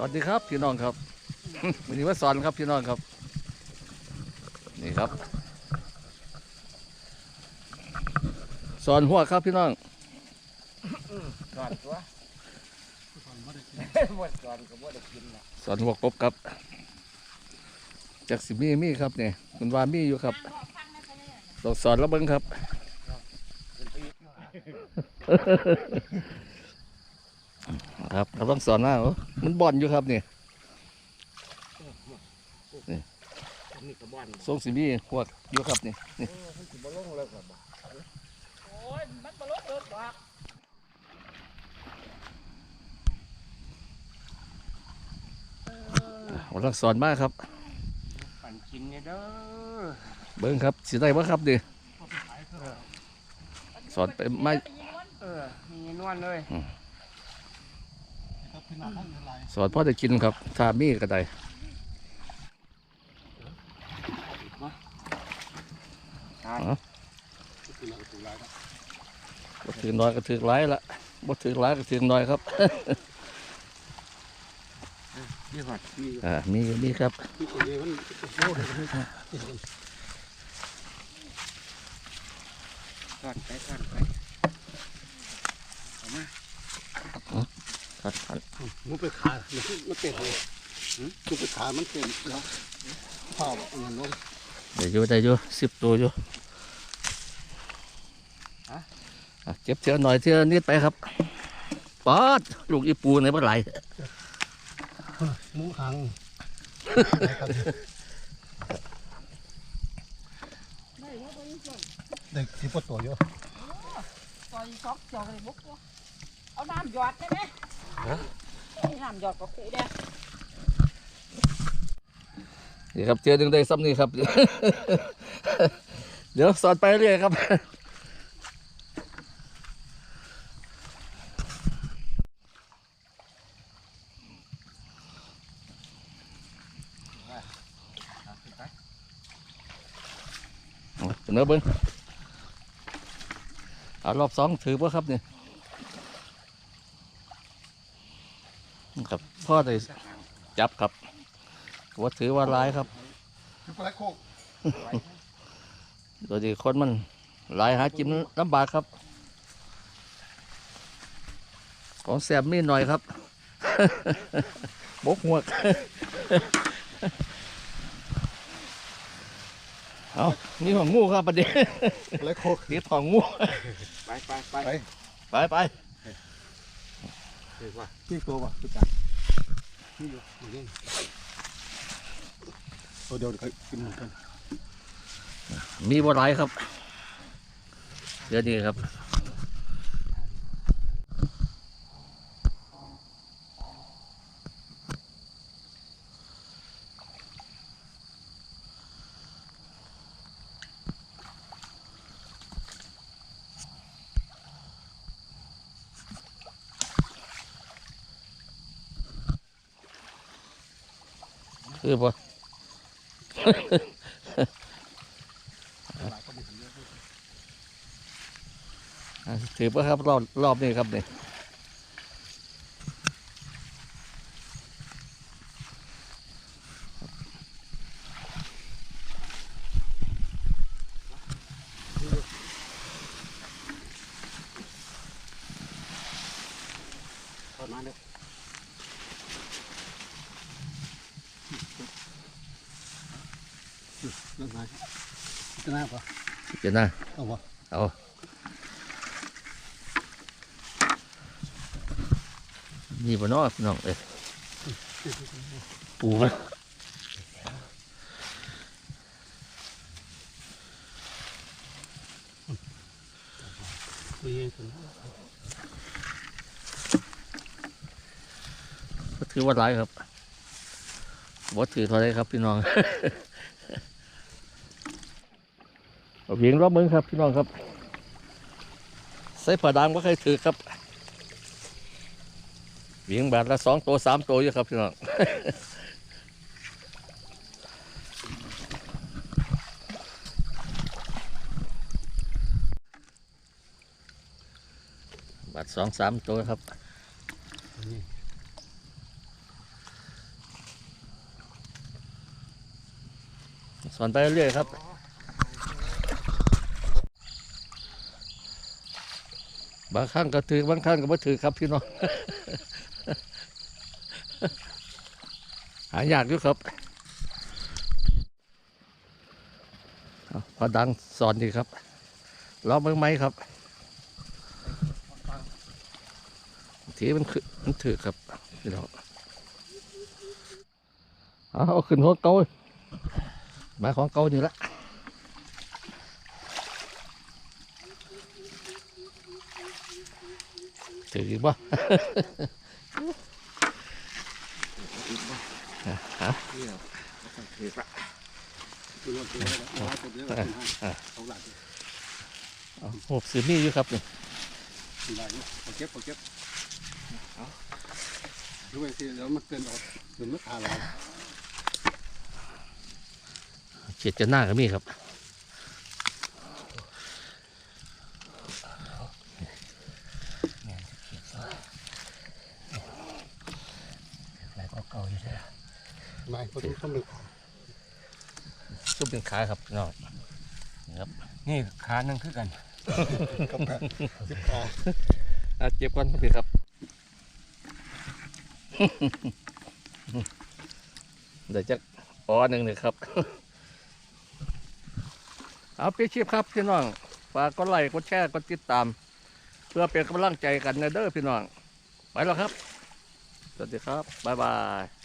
สวัสดีครับพี่น้องครับวันนี้ว่าสอนครับพี่น้องครับ นี่ครับ สอนหัวครับพี่น้องก่อนตัวหมดก่อนก็บ่ได้กินละสอนหัวกบครับจากสิมีมีครับเนี่ยคุณว่ามีอยู่ครับต้องสอนแล้วเบิ้งครับ ครับเราต้องสอนหน้าเหรอมันบอลอยู่ครับนี่นี่กระบอกทรงสิมีหัวอยู่ครับนี่เออมันสิบ่ลงเลยก็บ่โอ้ยมันบ่ลดเลิกดอกเราต้องสอนมากครับปั่นกินเนี่ยเด้อเบิ้งครับสิได้บ่ครับดิสอนไปไม่ไปยิงมันเออมีนวลเลย สอนพ่อจะกินครับถ้ามีก็ได้บ่ถือน้อยก็ถือหลายละบ่ถือหลายก็ถือน้อยครับนี่หอดมีมีครับก่อนไปก่อนไปเอามา ครับครับมันไปขามันเต็มเลยมันไปขามันเต็มแล้วพ่อเอาเงินลงได้อยู่ได้อยู่สิบตัวอยู่อะเก็บเทียหน่อยเทียนิดไปครับปอดลูกอีปูในบ่ไหลมุ้งหังได้ว่าบ่ยิงส่วนเด็กสิบกว่าตัวอยู่ซอยซอกจอกเลยบุกบ่เอาน้ำหยอดได้ไหม นี่น้ำหยอดก็คู่แดงนี่ครับเทียหนึ่งได้ซ้ำนี่ครับ เดี๋ยวสอนไปเรื่อยครับเอาเนื้อเบิ้งเอารอบสองถือป่ะครับเนี่ย ครับพ่อได้จับครับว่าถือว่าร้ายครับคือปลาโคกโดยที่คนมันหลายหากินลำบากครับ ของแสบมีหน่อยครับบกหัวกเอานี่ของงูครับประเดี๋ยวปลาโคกนี่ของงู ไปไปไปไปไป เรียกว่าพี่ตัววะพี่กันพี่อยู่นี่ตัวเดียวเคยกินเหมือนกันมีบ่หลายครับ เดี๋ยวนี้ครับ คือบ่ถือว่าครับรอบรอบนี้ครับเนี่ทอดมาเลย นั่นไงจะน่าปะเดี๋ยวนะเอาวะเอานี่บ่เน้อพี่น้องเอ้ยปูมันคุยเองถึงก็ถือว่าหลายครับบ่ถือเท่าไรครับพี่น้อง เอาเวียงรอบมึงครับพี่น้องครับ ใส่ผ้าดางว่าใครถือครับเวียงบาทละสองตัวสามตัวอยู่ครับพี่น้องบาทสองสามตัวครับสอนไปเรื่อยครับางครั้งก็ถือบางครั้งก็ไม่ถือครับพี่น้องหายากอยู่ครับพอดังสอนดีครับล้อเบิ่งไหมครับทีมันคือมันถือครับพี่น้องเอาขึ้นหัวเกาหมาของเกานี่ละถืออีกบ่เดี๋ยวต้วนี้ตัวนี้ร้อยตัวนี้ละ ห้าเอาหอบสือมีอยู่ครับนี่หลังเอาเก็บเอาเก็บเอาด้วยสิแล้วมันเป็นออกเป็นมะขามเรเจ็ดจะหน้าก็มีครับ อะไรก็เก่าอยู่ใช่ไหม ไม่เขาต้องต้องลึกซุปเป็นขาครับพี่น้องนี่ขานั่งคือกันกับแปะสิบขาอะเจ็บก่อนครับพี่ครับ เดี๋ยวจะอ้อหนึ่งเลยครับ เอาไปชีพครับพี่น้อง ฝากกดไลค์กดแชร์กดติดตาม เพื่อเป็นกำลังใจกันนะเด้อพี่น้อง ไปแล้วครับ สวัสดีครับ บ๊ายบาย